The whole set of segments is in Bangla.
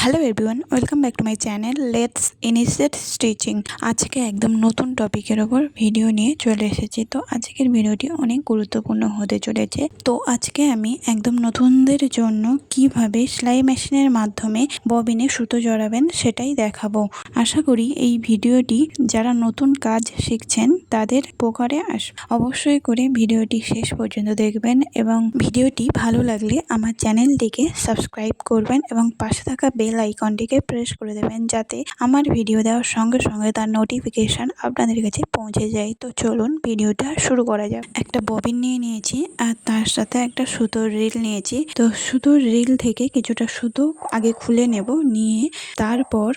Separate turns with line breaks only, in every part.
Hello everyone welcome back to my channel let's initiate stitching আজকে একদম নতুন টপিকের ওপর ভিডিও নিয়ে চলে এসেছি। তো আজকের ভিডিওটি অনেক গুরুত্বপূর্ণ হতে চলেছে। তো আজকে আমি একদম নতুনদের জন্য কীভাবে সেলাই মেশিনের মাধ্যমে ববিনে সুতো জড়াবেন সেটাই দেখাবো। আশা করি এই ভিডিওটি যারা নতুন কাজ শিখছেন, তাদের উপকারে আসবে অবশ্যই করে ভিডিওটি শেষ পর্যন্ত দেখবেন এবং ভিডিওটি ভালো লাগলে আমার চ্যানেলটিকে সাবস্ক্রাইব করবেন এবং পাশে থাকা বেল আইকনটিকে প্রেস করে দেবেন যাতে আমার ভিডিও দেওয়ার সঙ্গে সঙ্গে তার নোটিফিকেশান আপনাদের কাছে পৌঁছে যায়। তো চলুন ভিডিওটা শুরু করা যাক। একটা ববিন নিয়ে নিয়েছি আর তার সাথে একটা সুতোর রিল নিয়েছি। তো সুতোর রিল থেকে কিছুটা সুতো আগে খুলে নেব, নিয়ে তারপর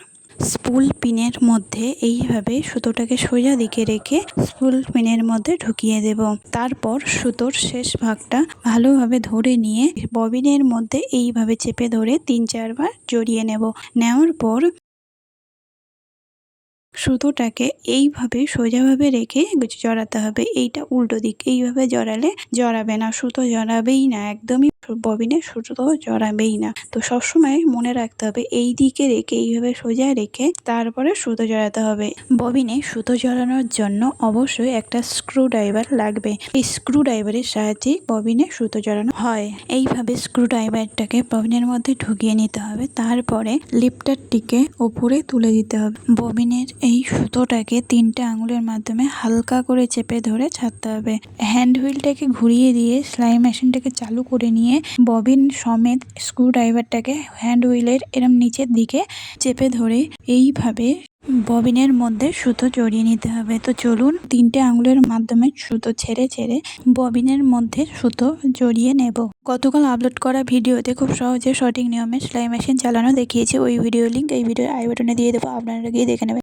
স্পুল পিনের মধ্যে এইভাবে সুতোটাকে সোজা দিকে রেখে স্পুল পিনের মধ্যে ঢুকিয়ে দেব। তারপর সুতোর শেষ ভাগটা ভালোভাবে ধরে নিয়ে ববিনের মধ্যে এইভাবে চেপে ধরে তিন চারবার জড়িয়ে নেব। নেওয়ার পর সুতোটাকে এইভাবে সোজাভাবে রেখে জড়াতে হবে। এইটা উল্টো দিক। এইভাবে জড়ালে জড়াবে না, সুতো জড়াবেই না, একদমই ববিনে সুতো জড়াবেই না। তো সবসময় মনে রাখতে হবে, এই দিকে রেখে, এইভাবে সোজা রেখে তারপরে সুতো জড়াতে হবে। ববিনে সুতো জড়ানোর জন্য অবশ্যই একটা স্ক্রু ড্রাইভার লাগবে। এই স্ক্রু ড্রাইভারের সাহায্যে ববিনে সুতো জড়ানো হয়। এইভাবে স্ক্রু ড্রাইভারটাকে ববিনের মধ্যে ঢুকিয়ে নিতে হবে, তারপরে লিপটারটিকে ওপরে তুলে দিতে হবে। ববিনের এই সুতোটাকে তিনটে আঙুলের মাধ্যমে হালকা করে চেপে ধরে ছাড়তে হবে। হ্যান্ড হুইলটাকে ঘুরিয়ে দিয়ে সেলাই মেশিনটাকে চালু করে নিয়ে ববিন সমেত স্ক্রু ড্রাইভারটাকে হ্যান্ড হুইলের এরম নিচের দিকে চেপে ধরে এইভাবে ববিনের মধ্যে সুতো জড়িয়ে নিতে হবে। তো চলুন তিনটে আঙুলের মাধ্যমে সুতো ছেড়ে ছেড়ে ববিনের মধ্যে সুতো জড়িয়ে নেব। গতকাল আপলোড করা ভিডিওতে খুব সহজে সঠিক নিয়মে সেলাই মেশিন চালানো দেখিয়েছি। ওই ভিডিও লিঙ্ক এই ভিডিওর আই বাটনে দিয়ে দেবো। আপনারা গিয়ে দেখে নেবেন।